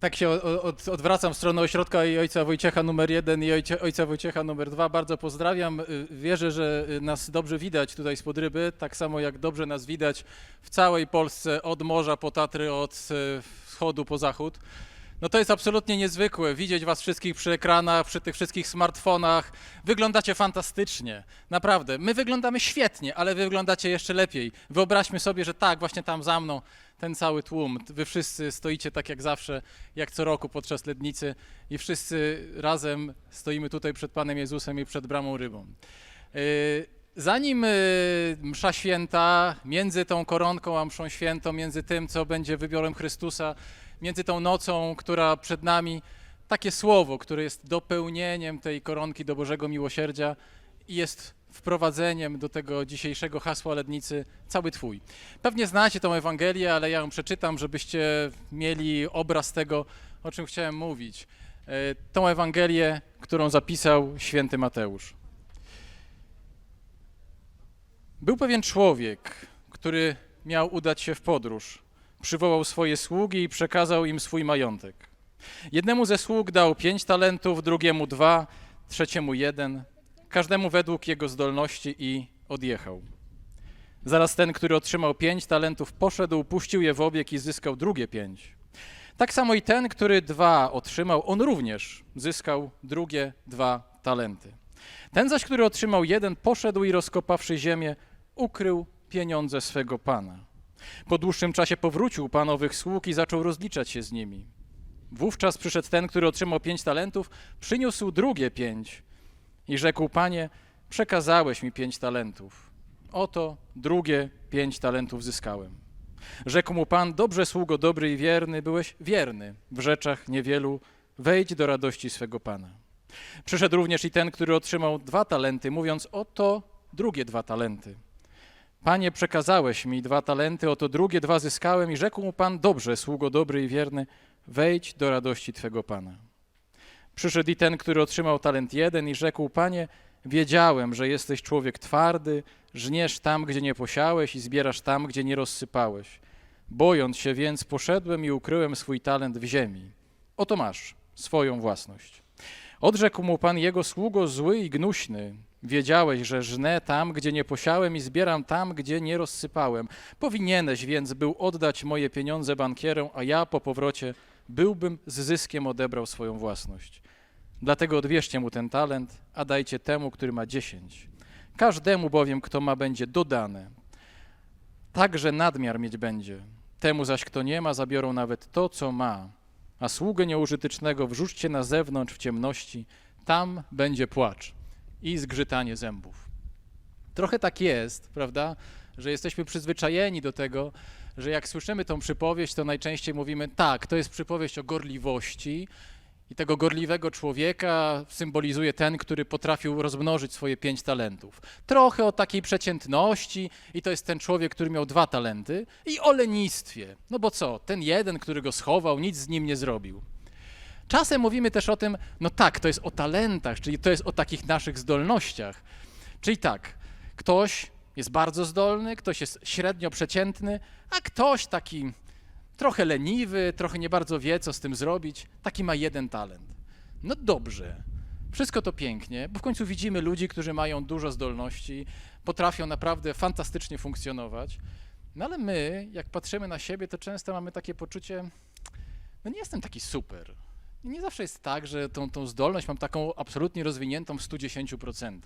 Tak się od, odwracam w stronę ośrodka i ojca Wojciecha numer jeden i ojcia, ojca Wojciecha numer dwa. Bardzo pozdrawiam. Y, Wierzę, że y, nas dobrze widać tutaj spod ryby, tak samo jak dobrze nas widać w całej Polsce, od morza po Tatry, od y, wschodu po zachód. No to jest absolutnie niezwykłe, widzieć was wszystkich przy ekranach, przy tych wszystkich smartfonach. Wyglądacie fantastycznie, naprawdę. My wyglądamy świetnie, ale wy wyglądacie jeszcze lepiej. Wyobraźmy sobie, że tak, właśnie tam za mną ten cały tłum, wy wszyscy stoicie tak jak zawsze, jak co roku podczas lednicy i wszyscy razem stoimy tutaj przed Panem Jezusem i przed bramą rybą. Yy, Zanim y, msza święta, między tą koronką a mszą świętą, między tym, co będzie wybiorem Chrystusa, między tą nocą, która przed nami, takie słowo, które jest dopełnieniem tej koronki do Bożego Miłosierdzia i jest wprowadzeniem do tego dzisiejszego hasła lednicy cały Twój. Pewnie znacie tą Ewangelię, ale ja ją przeczytam, żebyście mieli obraz tego, o czym chciałem mówić. Y, Tą Ewangelię, którą zapisał święty Mateusz. Był pewien człowiek, który miał udać się w podróż. Przywołał swoje sługi i przekazał im swój majątek. Jednemu ze sług dał pięć talentów, drugiemu dwa, trzeciemu jeden, każdemu według jego zdolności i odjechał. Zaraz ten, który otrzymał pięć talentów, poszedł, puścił je w obieg i zyskał drugie pięć. Tak samo i ten, który dwa otrzymał, on również zyskał drugie dwa talenty. Ten zaś, który otrzymał jeden, poszedł i rozkopawszy ziemię, ukrył pieniądze swego pana. Po dłuższym czasie powrócił pan owych sług i zaczął rozliczać się z nimi. Wówczas przyszedł ten, który otrzymał pięć talentów, przyniósł drugie pięć i rzekł: Panie, przekazałeś mi pięć talentów. Oto drugie pięć talentów zyskałem. Rzekł mu pan: Dobrze, sługo dobry i wierny, byłeś wierny w rzeczach niewielu, wejdź do radości swego pana. Przyszedł również i ten, który otrzymał dwa talenty, mówiąc: Oto drugie dwa talenty. Panie, przekazałeś mi dwa talenty, oto drugie dwa zyskałem, i rzekł mu Pan: Dobrze, sługo dobry i wierny, wejdź do radości Twego Pana. Przyszedł i ten, który otrzymał talent jeden, i rzekł: Panie, wiedziałem, że jesteś człowiek twardy, żniesz tam, gdzie nie posiałeś, i zbierasz tam, gdzie nie rozsypałeś. Bojąc się więc, poszedłem i ukryłem swój talent w ziemi. Oto masz swoją własność. Odrzekł mu pan jego sługo zły i gnuśny. Wiedziałeś, że żnę tam, gdzie nie posiałem i zbieram tam, gdzie nie rozsypałem. Powinieneś więc był oddać moje pieniądze bankierom, a ja po powrocie byłbym z zyskiem odebrał swoją własność. Dlatego odbierzcie mu ten talent, a dajcie temu, który ma dziesięć. Każdemu bowiem, kto ma, będzie dodane. Także nadmiar mieć będzie. Temu zaś, kto nie ma, zabiorą nawet to, co ma. A sługę nieużytecznego wrzućcie na zewnątrz w ciemności, tam będzie płacz i zgrzytanie zębów. Trochę tak jest, prawda, że jesteśmy przyzwyczajeni do tego, że jak słyszymy tą przypowieść, to najczęściej mówimy, tak, to jest przypowieść o gorliwości i tego gorliwego człowieka symbolizuje ten, który potrafił rozmnożyć swoje pięć talentów. Trochę o takiej przeciętności i to jest ten człowiek, który miał dwa talenty i o lenistwie. No bo co, ten jeden, który go schował, nic z nim nie zrobił. Czasem mówimy też o tym, no tak, to jest o talentach, czyli to jest o takich naszych zdolnościach. Czyli tak, ktoś jest bardzo zdolny, ktoś jest średnio przeciętny, a ktoś taki trochę leniwy, trochę nie bardzo wie, co z tym zrobić, taki ma jeden talent. No dobrze, wszystko to pięknie, bo w końcu widzimy ludzi, którzy mają dużo zdolności, potrafią naprawdę fantastycznie funkcjonować. No ale my, jak patrzymy na siebie, to często mamy takie poczucie, no nie jestem taki super. I nie zawsze jest tak, że tą, tą zdolność mam taką absolutnie rozwiniętą w 110%.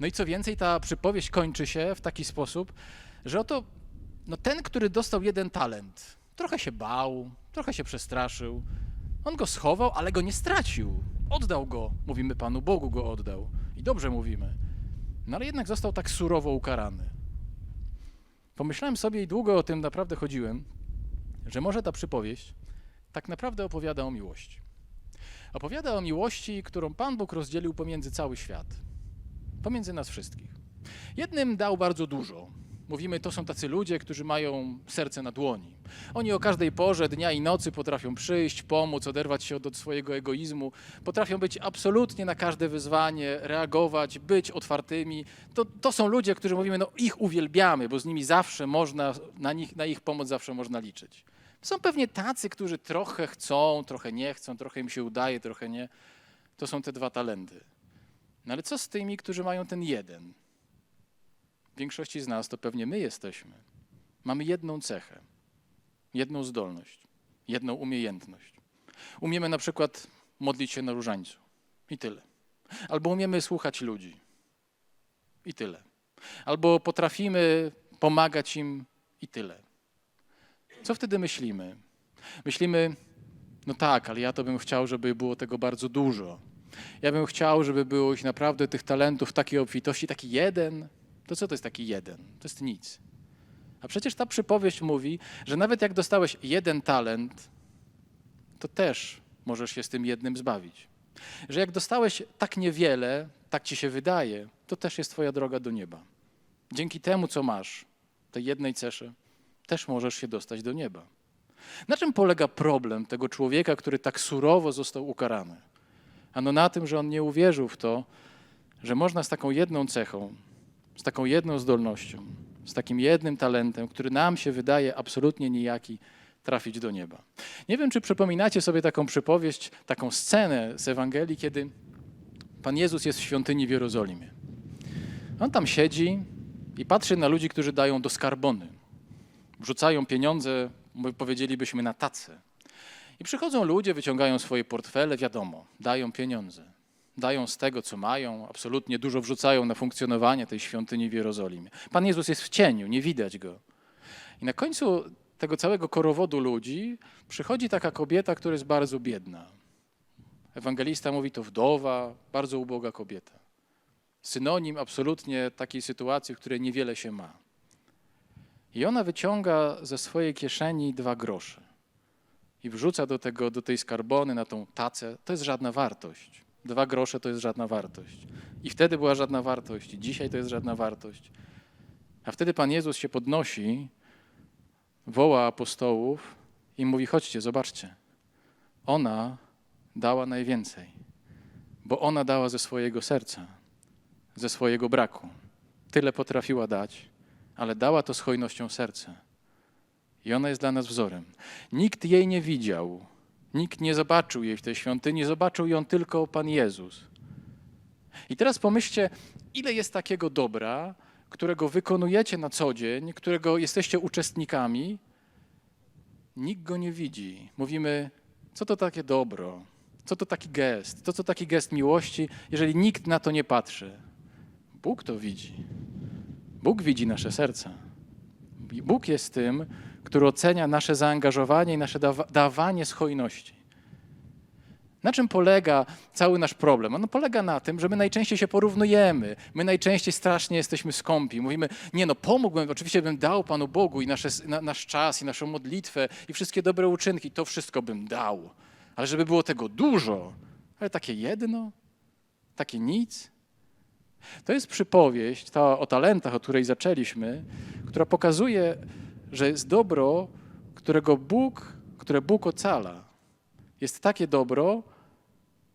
No i co więcej, ta przypowieść kończy się w taki sposób, że oto no ten, który dostał jeden talent, trochę się bał, trochę się przestraszył. On go schował, ale go nie stracił. Oddał go, mówimy Panu Bogu go oddał. I dobrze mówimy. No ale jednak został tak surowo ukarany. Pomyślałem sobie i długo o tym naprawdę chodziłem, że może ta przypowieść tak naprawdę opowiada o miłości. Opowiada o miłości, którą Pan Bóg rozdzielił pomiędzy cały świat, pomiędzy nas wszystkich. Jednym dał bardzo dużo. Mówimy, to są tacy ludzie, którzy mają serce na dłoni. Oni o każdej porze dnia i nocy potrafią przyjść, pomóc, oderwać się od, od swojego egoizmu, potrafią być absolutnie na każde wyzwanie, reagować, być otwartymi. To, to są ludzie, którzy mówimy, no ich uwielbiamy, bo z nimi zawsze można, na, nich, na ich pomoc zawsze można liczyć. Są pewnie tacy, którzy trochę chcą, trochę nie chcą, trochę im się udaje, trochę nie. To są te dwa talenty. No ale co z tymi, którzy mają ten jeden? W większości z nas to pewnie my jesteśmy. Mamy jedną cechę, jedną zdolność, jedną umiejętność. Umiemy na przykład modlić się na różańcu i tyle. Albo umiemy słuchać ludzi i tyle. Albo potrafimy pomagać im i tyle. Co wtedy myślimy? Myślimy, no tak, ale ja to bym chciał, żeby było tego bardzo dużo. Ja bym chciał, żeby było ich naprawdę tych talentów takiej obfitości, taki jeden. To co to jest taki jeden? To jest nic. A przecież ta przypowieść mówi, że nawet jak dostałeś jeden talent, to też możesz się z tym jednym zbawić. Że jak dostałeś tak niewiele, tak ci się wydaje, to też jest twoja droga do nieba. Dzięki temu, co masz, tej jednej cesze, też możesz się dostać do nieba. Na czym polega problem tego człowieka, który tak surowo został ukarany? Ano na tym, że on nie uwierzył w to, że można z taką jedną cechą, z taką jedną zdolnością, z takim jednym talentem, który nam się wydaje absolutnie nijaki, trafić do nieba. Nie wiem, czy przypominacie sobie taką przypowieść, taką scenę z Ewangelii, kiedy Pan Jezus jest w świątyni w Jerozolimie. On tam siedzi i patrzy na ludzi, którzy dają do skarbony. Wrzucają pieniądze, my powiedzielibyśmy, na tacę. I przychodzą ludzie, wyciągają swoje portfele, wiadomo, dają pieniądze. Dają z tego, co mają, absolutnie dużo wrzucają na funkcjonowanie tej świątyni w Jerozolimie. Pan Jezus jest w cieniu, nie widać go. I na końcu tego całego korowodu ludzi przychodzi taka kobieta, która jest bardzo biedna. Ewangelista mówi to wdowa, bardzo uboga kobieta. Synonim absolutnie takiej sytuacji, w której niewiele się ma. I ona wyciąga ze swojej kieszeni dwa grosze i wrzuca do, tego, do tej skarbony na tą tacę. To jest żadna wartość. Dwa grosze to jest żadna wartość. I wtedy była żadna wartość, i dzisiaj to jest żadna wartość. A wtedy Pan Jezus się podnosi, woła apostołów i mówi: Chodźcie, zobaczcie. Ona dała najwięcej, bo ona dała ze swojego serca, ze swojego braku. Tyle potrafiła dać, ale dała to z hojnością serca. I ona jest dla nas wzorem. Nikt jej nie widział, nikt nie zobaczył jej w tej świątyni, zobaczył ją tylko Pan Jezus. I teraz pomyślcie, ile jest takiego dobra, którego wykonujecie na co dzień, którego jesteście uczestnikami, nikt go nie widzi. Mówimy, co to takie dobro, co to taki gest, co to taki gest miłości, jeżeli nikt na to nie patrzy. Bóg to widzi. Bóg widzi nasze serca. Bóg jest tym, który ocenia nasze zaangażowanie i nasze dawa- dawanie z hojności. Na czym polega cały nasz problem? On polega na tym, że my najczęściej się porównujemy, my najczęściej strasznie jesteśmy skąpi. Mówimy, nie no, pomógłbym, oczywiście bym dał Panu Bogu i nasze, na, nasz czas, i naszą modlitwę, i wszystkie dobre uczynki, to wszystko bym dał. Ale żeby było tego dużo, ale takie jedno, takie nic. To jest przypowieść ta o talentach, o której zaczęliśmy, która pokazuje, że jest dobro, którego Bóg, które Bóg ocala. Jest takie dobro,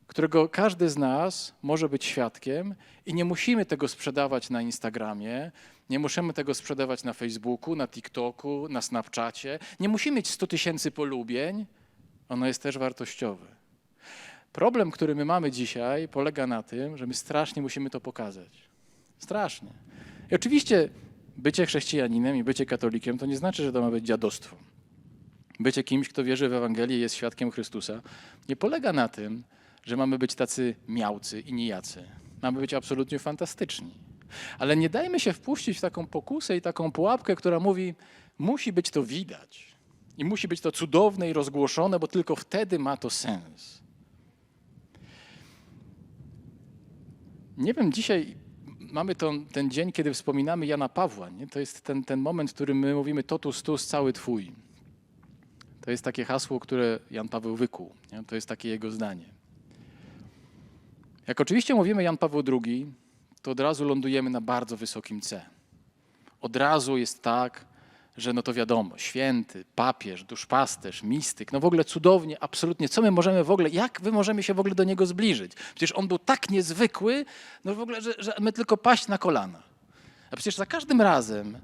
którego każdy z nas może być świadkiem i nie musimy tego sprzedawać na Instagramie, nie musimy tego sprzedawać na Facebooku, na TikToku, na Snapchacie. Nie musimy mieć 100 tysięcy polubień, ono jest też wartościowe. Problem, który my mamy dzisiaj, polega na tym, że my strasznie musimy to pokazać. Strasznie. I oczywiście bycie chrześcijaninem i bycie katolikiem to nie znaczy, że to ma być dziadostwo. Bycie kimś, kto wierzy w Ewangelię i jest świadkiem Chrystusa, nie polega na tym, że mamy być tacy miałcy i nijacy. Mamy być absolutnie fantastyczni. Ale nie dajmy się wpuścić w taką pokusę i taką pułapkę, która mówi, musi być to widać. I musi być to cudowne i rozgłoszone, bo tylko wtedy ma to sens. Nie wiem, dzisiaj mamy to, ten dzień, kiedy wspominamy Jana Pawła. Nie? To jest ten, ten moment, w którym my mówimy totus tus cały twój. To jest takie hasło, które Jan Paweł wykuł. Nie? To jest takie jego zdanie. Jak oczywiście mówimy Jan Paweł II, to od razu lądujemy na bardzo wysokim C. Od razu jest tak, że no to wiadomo, święty, papież, duszpasterz, mistyk, no w ogóle cudownie, absolutnie, co my możemy w ogóle, jak wy możemy się w ogóle do niego zbliżyć? Przecież on był tak niezwykły, no w ogóle, że, że my tylko paść na kolana. A przecież za każdym razem,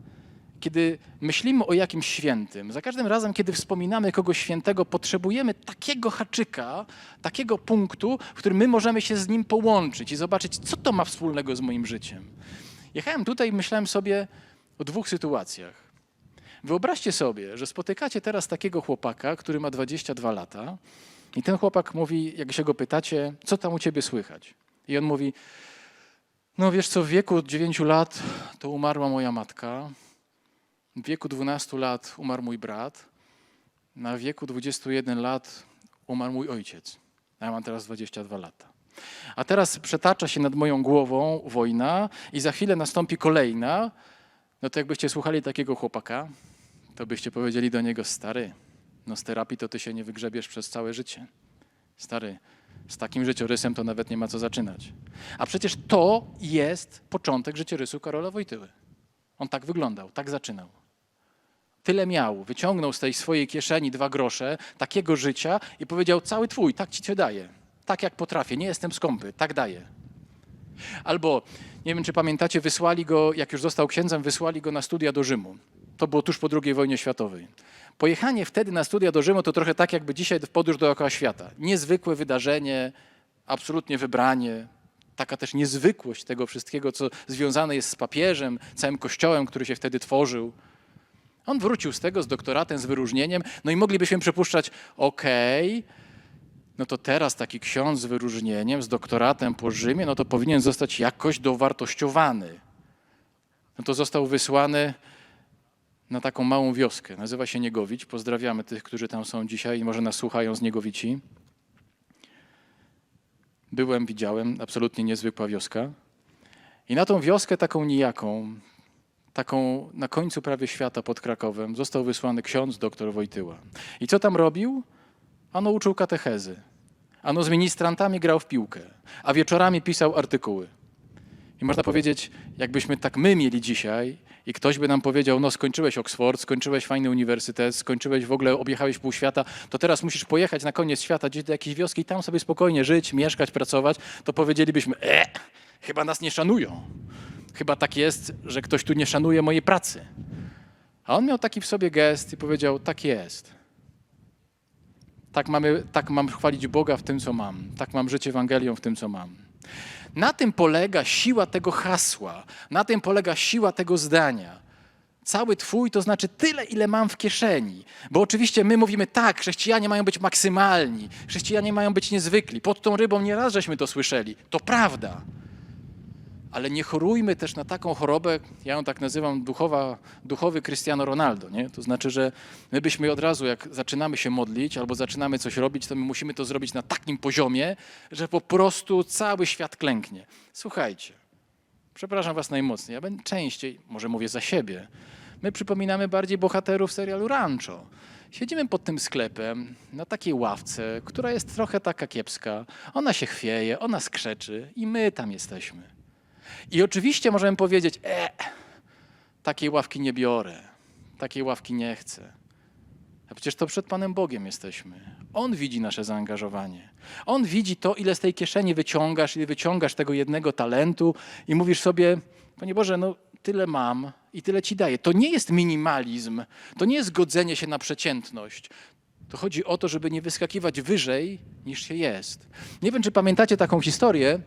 kiedy myślimy o jakimś świętym, za każdym razem, kiedy wspominamy kogoś świętego, potrzebujemy takiego haczyka, takiego punktu, w którym my możemy się z nim połączyć i zobaczyć, co to ma wspólnego z moim życiem. Jechałem tutaj i myślałem sobie o dwóch sytuacjach. Wyobraźcie sobie, że spotykacie teraz takiego chłopaka, który ma 22 lata, i ten chłopak mówi, jak się go pytacie, co tam u ciebie słychać? I on mówi, no wiesz co, w wieku 9 lat to umarła moja matka, w wieku 12 lat umarł mój brat, na wieku 21 lat umarł mój ojciec. Ja mam teraz 22 lata. A teraz przetacza się nad moją głową wojna i za chwilę nastąpi kolejna. No to jakbyście słuchali takiego chłopaka, to byście powiedzieli do niego, stary, no z terapii to ty się nie wygrzebiesz przez całe życie. Stary, z takim życiorysem to nawet nie ma co zaczynać. A przecież to jest początek życiorysu Karola Wojtyły. On tak wyglądał, tak zaczynał. Tyle miał, wyciągnął z tej swojej kieszeni dwa grosze, takiego życia i powiedział: Cały twój, tak ci cię daję. Tak jak potrafię, nie jestem skąpy, tak daję. Albo, nie wiem czy pamiętacie, wysłali go, jak już został księdzem, wysłali go na studia do Rzymu. To było tuż po II wojnie światowej. Pojechanie wtedy na studia do Rzymu to trochę tak, jakby dzisiaj w podróż dookoła świata. Niezwykłe wydarzenie, absolutnie wybranie, taka też niezwykłość tego wszystkiego, co związane jest z papieżem, całym kościołem, który się wtedy tworzył. On wrócił z tego z doktoratem, z wyróżnieniem, no i moglibyśmy przypuszczać, okej, no to teraz taki ksiądz z wyróżnieniem, z doktoratem po Rzymie, no to powinien zostać jakoś dowartościowany. No to został wysłany na taką małą wioskę. Nazywa się Niegowić. Pozdrawiamy tych, którzy tam są dzisiaj i może nas słuchają z Niegowici. Byłem, widziałem, absolutnie niezwykła wioska. I na tą wioskę taką nijaką, taką na końcu prawie świata pod Krakowem, został wysłany ksiądz doktor Wojtyła. I co tam robił? Ano uczył katechezy. Ano z ministrantami grał w piłkę, a wieczorami pisał artykuły. I można powiedzieć, jakbyśmy tak my mieli dzisiaj i ktoś by nam powiedział, no skończyłeś Oxford, skończyłeś fajny uniwersytet, skończyłeś w ogóle, objechałeś pół świata, to teraz musisz pojechać na koniec świata gdzieś do jakiejś wioski i tam sobie spokojnie żyć, mieszkać, pracować, to powiedzielibyśmy, e, chyba nas nie szanują. Chyba tak jest, że ktoś tu nie szanuje mojej pracy. A on miał taki w sobie gest i powiedział, tak jest. Tak, mamy, tak mam chwalić Boga w tym, co mam. Tak mam żyć Ewangelią w tym, co mam. Na tym polega siła tego hasła, na tym polega siła tego zdania. Cały Twój to znaczy tyle, ile mam w kieszeni. Bo oczywiście my mówimy tak, chrześcijanie mają być maksymalni, chrześcijanie mają być niezwykli. Pod tą rybą nieraz żeśmy to słyszeli. To prawda. Ale nie chorujmy też na taką chorobę, ja ją tak nazywam duchowa, duchowy Cristiano Ronaldo. Nie? To znaczy, że my byśmy od razu, jak zaczynamy się modlić albo zaczynamy coś robić, to my musimy to zrobić na takim poziomie, że po prostu cały świat klęknie. Słuchajcie, przepraszam was najmocniej, ja będę częściej, może mówię za siebie, my przypominamy bardziej bohaterów serialu Rancho. Siedzimy pod tym sklepem na takiej ławce, która jest trochę taka kiepska. Ona się chwieje, ona skrzeczy i my tam jesteśmy. I oczywiście możemy powiedzieć, e, takiej ławki nie biorę, takiej ławki nie chcę. A przecież to przed Panem Bogiem jesteśmy. On widzi nasze zaangażowanie. On widzi to, ile z tej kieszeni wyciągasz, ile wyciągasz tego jednego talentu i mówisz sobie, Panie Boże, no tyle mam i tyle Ci daję. To nie jest minimalizm, to nie jest godzenie się na przeciętność. To chodzi o to, żeby nie wyskakiwać wyżej niż się jest. Nie wiem, czy pamiętacie taką historię,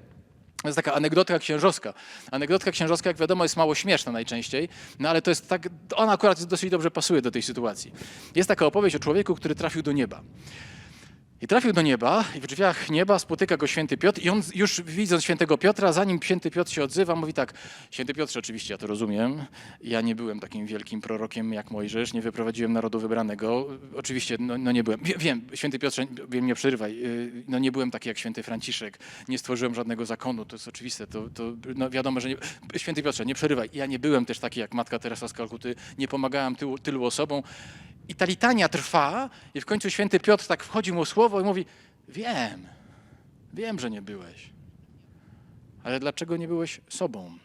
to jest taka anegdotka księżowska. Anegdotka księżowska, jak wiadomo, jest mało śmieszna najczęściej, no ale to jest tak, ona akurat dosyć dobrze pasuje do tej sytuacji. Jest taka opowieść o człowieku, który trafił do nieba. I trafił do nieba i w drzwiach nieba spotyka go święty Piotr i on już widząc świętego Piotra, zanim święty Piotr się odzywa, mówi tak, święty Piotrze, oczywiście ja to rozumiem, ja nie byłem takim wielkim prorokiem jak Mojżesz, nie wyprowadziłem narodu wybranego, oczywiście no, no nie byłem, Wie- wiem, święty Piotrze, wiem, nie przerywaj, yy, no nie byłem taki jak święty Franciszek, nie stworzyłem żadnego zakonu, to jest oczywiste, to, to no wiadomo, że nie, święty Piotrze, nie przerywaj, ja nie byłem też taki jak matka Teresa z Kalkuty, nie pomagałem tylu, tylu osobom, i ta litania trwa, i w końcu święty Piotr tak wchodzi mu słowo i mówi: Wiem, wiem, że nie byłeś. Ale dlaczego nie byłeś sobą?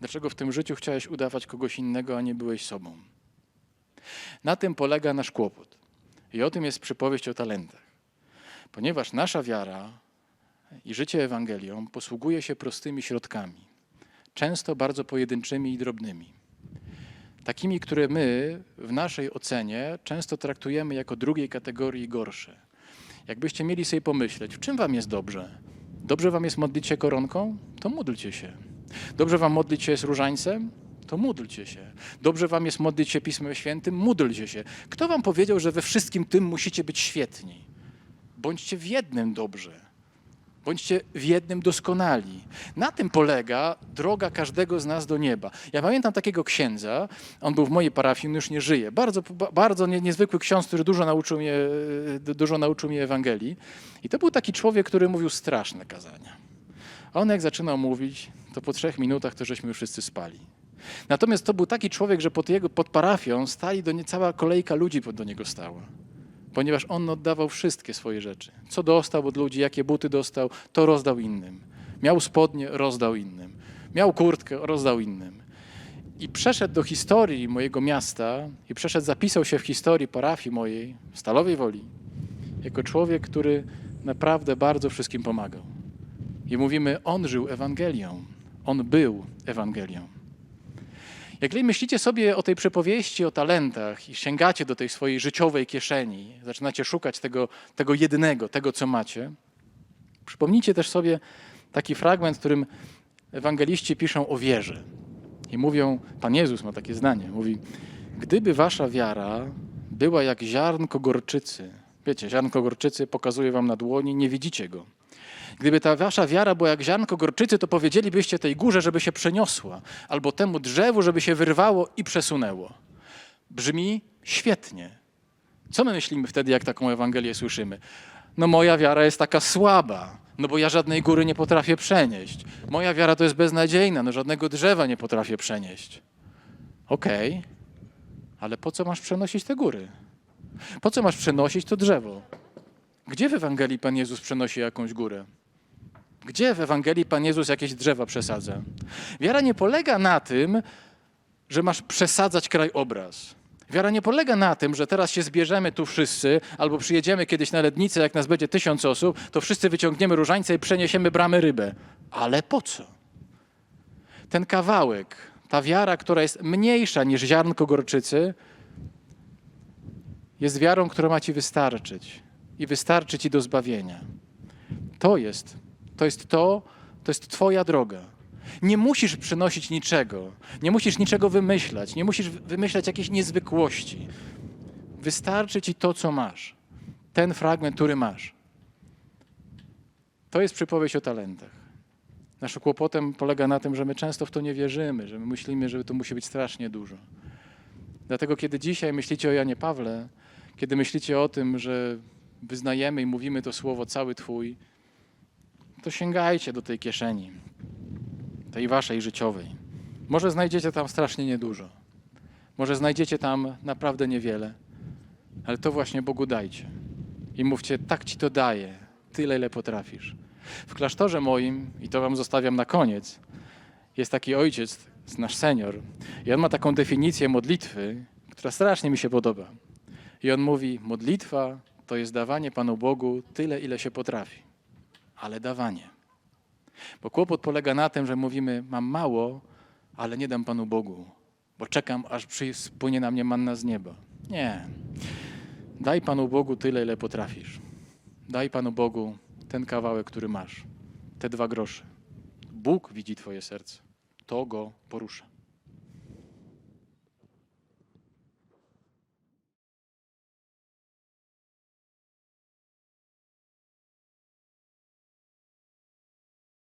Dlaczego w tym życiu chciałeś udawać kogoś innego, a nie byłeś sobą? Na tym polega nasz kłopot. I o tym jest przypowieść o talentach. Ponieważ nasza wiara i życie Ewangelią posługuje się prostymi środkami, często bardzo pojedynczymi i drobnymi. Takimi, które my w naszej ocenie często traktujemy jako drugiej kategorii gorsze. Jakbyście mieli sobie pomyśleć, w czym wam jest dobrze? Dobrze wam jest modlić się koronką? To módlcie się. Dobrze wam modlić się z różańcem? To módlcie się. Dobrze wam jest modlić się Pismem Świętym? Módlcie się. Kto wam powiedział, że we wszystkim tym musicie być świetni? Bądźcie w jednym dobrze. Bądźcie w jednym doskonali. Na tym polega droga każdego z nas do nieba. Ja pamiętam takiego księdza, on był w mojej parafii, on już nie żyje. Bardzo, ba- bardzo nie- niezwykły ksiądz, który dużo nauczył, mnie, e, dużo nauczył mnie Ewangelii. I to był taki człowiek, który mówił straszne kazania. A on jak zaczynał mówić, to po trzech minutach to żeśmy już wszyscy spali. Natomiast to był taki człowiek, że pod, jego, pod parafią stali do nie, cała kolejka ludzi do niego stała ponieważ on oddawał wszystkie swoje rzeczy. Co dostał od ludzi, jakie buty dostał, to rozdał innym. Miał spodnie, rozdał innym. Miał kurtkę, rozdał innym. I przeszedł do historii mojego miasta i przeszedł, zapisał się w historii parafii mojej, Stalowej Woli, jako człowiek, który naprawdę bardzo wszystkim pomagał. I mówimy, on żył Ewangelią. On był Ewangelią. Jak myślicie sobie o tej przypowieści o talentach i sięgacie do tej swojej życiowej kieszeni, zaczynacie szukać tego, tego jednego, tego co macie, przypomnijcie też sobie taki fragment, w którym ewangeliści piszą o wierze. I mówią, Pan Jezus ma takie zdanie, mówi, gdyby wasza wiara była jak ziarnko gorczycy, wiecie, ziarnko gorczycy pokazuje wam na dłoni, nie widzicie go. Gdyby ta wasza wiara była jak ziarnko gorczycy, to powiedzielibyście tej górze, żeby się przeniosła, albo temu drzewu, żeby się wyrwało i przesunęło. Brzmi świetnie. Co my myślimy wtedy, jak taką Ewangelię słyszymy? No moja wiara jest taka słaba, no bo ja żadnej góry nie potrafię przenieść. Moja wiara to jest beznadziejna, no żadnego drzewa nie potrafię przenieść. Okej, ale po co masz przenosić te góry? Po co masz przenosić to drzewo? Gdzie w Ewangelii Pan Jezus przenosi jakąś górę? Gdzie w Ewangelii Pan Jezus jakieś drzewa przesadza? Wiara nie polega na tym, że masz przesadzać krajobraz. Wiara nie polega na tym, że teraz się zbierzemy tu wszyscy, albo przyjedziemy kiedyś na lednicę, jak nas będzie tysiąc osób, to wszyscy wyciągniemy różańce i przeniesiemy bramy rybę. Ale po co? Ten kawałek, ta wiara, która jest mniejsza niż ziarnko gorczycy, jest wiarą, która ma ci wystarczyć i wystarczy ci do zbawienia. To jest, to jest to, to jest twoja droga. Nie musisz przynosić niczego, nie musisz niczego wymyślać, nie musisz wymyślać jakiejś niezwykłości. Wystarczy ci to, co masz. Ten fragment, który masz. To jest przypowieść o talentach. Naszym kłopotem polega na tym, że my często w to nie wierzymy, że my myślimy, że to musi być strasznie dużo. Dlatego, kiedy dzisiaj myślicie o Janie Pawle, kiedy myślicie o tym, że wyznajemy i mówimy to słowo cały Twój, to sięgajcie do tej kieszeni, tej waszej życiowej. Może znajdziecie tam strasznie niedużo. Może znajdziecie tam naprawdę niewiele, ale to właśnie Bogu dajcie. I mówcie, tak ci to daje, tyle, ile potrafisz. W klasztorze moim, i to wam zostawiam na koniec, jest taki ojciec, nasz senior, i on ma taką definicję modlitwy, która strasznie mi się podoba. I on mówi: Modlitwa to jest dawanie Panu Bogu tyle, ile się potrafi, ale dawanie. Bo kłopot polega na tym, że mówimy: Mam mało, ale nie dam Panu Bogu, bo czekam, aż spłynie na mnie manna z nieba. Nie. Daj Panu Bogu tyle, ile potrafisz. Daj Panu Bogu ten kawałek, który masz, te dwa grosze. Bóg widzi Twoje serce. To go porusza.